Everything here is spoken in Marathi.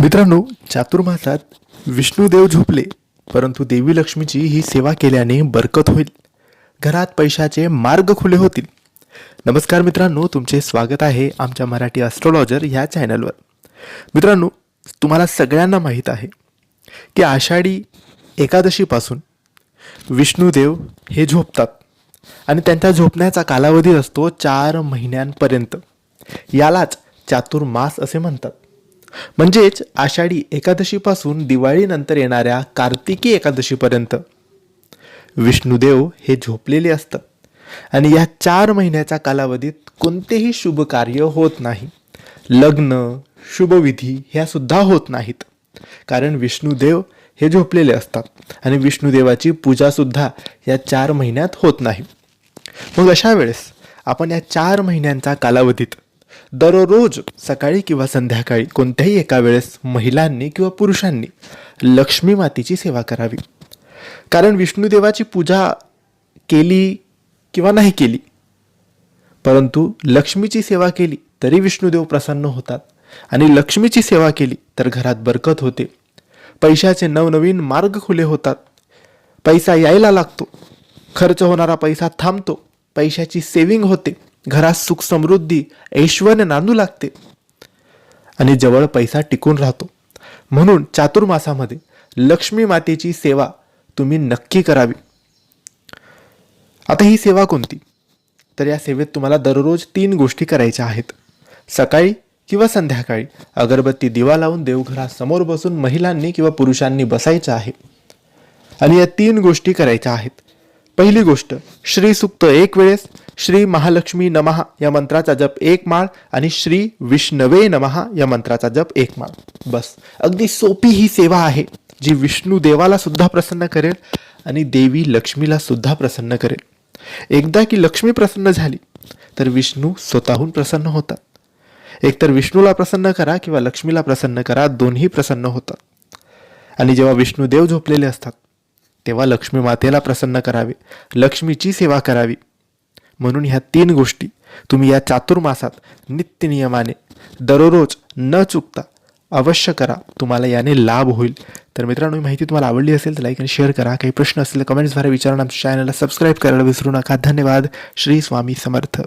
मित्रांनो चातुर्मासात विष्णुदेव झोपले परंतु देवी लक्ष्मीची ही सेवा केल्याने बरकत होईल. घरात पैशाचे मार्ग खुले होतील. नमस्कार मित्रांनो तुमचे स्वागत आहे आमच्या मराठी ॲस्ट्रॉलॉजर ह्या चॅनलवर मित्रांनो तुम्हाला सगळ्यांना माहीत आहे की आषाढी एकादशीपासून विष्णुदेव हे झोपतात आणि त्यांच्या झोपण्याचा कालावधी असतो चार महिन्यांपर्यंत. यालाच चातुर्मास असे म्हणतात. म्हणजेच आषाढी एकादशीपासून दिवाळीनंतर येणाऱ्या कार्तिकी एकादशीपर्यंत. विष्णुदेव हे झोपलेले असतात आणि या चार महिन्याच्या कालावधीत कोणतेही शुभ कार्य होत नाही. लग्न शुभविधी ह्या सुद्धा होत नाहीत. कारण विष्णुदेव हे झोपलेले असतात आणि विष्णुदेवाची पूजासुद्धा या चार महिन्यात होत नाही. मग अशा वेळेस आपण या चार महिन्यांच्या कालावधीत दररोज सकाळी किंवा संध्याकाळी कोणत्याही एका वेळेस महिलांनी किंवा पुरुषांनी लक्ष्मी मातेची सेवा करावी. कारण विष्णुदेवाची पूजा केली किंवा नाही केली परंतु लक्ष्मीची सेवा केली तरी विष्णुदेव प्रसन्न होतात आणि लक्ष्मीची सेवा केली तर घरात बरकत होते. पैशाचे नवनवीन मार्ग खुले होतात. पैसा यायला लागतो. खर्च होणारा पैसा थांबतो. पैशाची सेविंग होते. घरात सुख समृद्धी ऐश्वर्य नांदू लागते. आणि जवळ पैसा टिकून राहतो. म्हणून चातुर्मासामध्ये लक्ष्मी मातेची सेवा तुम्ही नक्की करावी. आता ही सेवा कोणती? तर या सेवेत तुम्हाला दररोज तीन गोष्टी करायच्या आहेत. सकाळी किंवा संध्याकाळी अगरबत्ती दिवा लावून देवघरासमोर बसून महिलांनी किंवा पुरुषांनी बसायचं आहे. आणि या तीन गोष्टी करायच्या आहेत. पहिली गोष्ट श्री सुक्त एक वेळेस श्री महालक्ष्मी नमहा या मंत्राचा जप एक माळ आणि श्री विष्णवे नमहा या मंत्राचा जप एक माळ. बस. अगदी सोपी ही सेवा आहे जी विष्णू देवाला सुद्धा प्रसन्न करेल आणि देवी लक्ष्मीला सुद्धा प्रसन्न करेल. एकदा की लक्ष्मी प्रसन्न झाली तर विष्णू स्वतःहून प्रसन्न होतात. एकतर विष्णूला प्रसन्न करा किंवा लक्ष्मीला प्रसन्न करा दोन्ही प्रसन्न होतात. आणि जेव्हा विष्णुदेव झोपलेले असतात तेव्हा लक्ष्मी मातेला प्रसन्न करावे लक्ष्मीची सेवा करावी. म्हणून ह्या तीन गोष्टी तुम्ही या चातुर्मासात नित्यनियमाने दररोज न चुकता अवश्य करा. तुम्हाला याने लाभ होईल. तर मित्रांनो ही माहिती तुम्हाला आवडली असेल तर लाईक आणि शेअर करा. काही प्रश्न असतील तर कमेंट्सद्वारे विचारून आमच्या चॅनलला सबस्क्राईब करायला विसरू नका. धन्यवाद. श्री स्वामी समर्थ.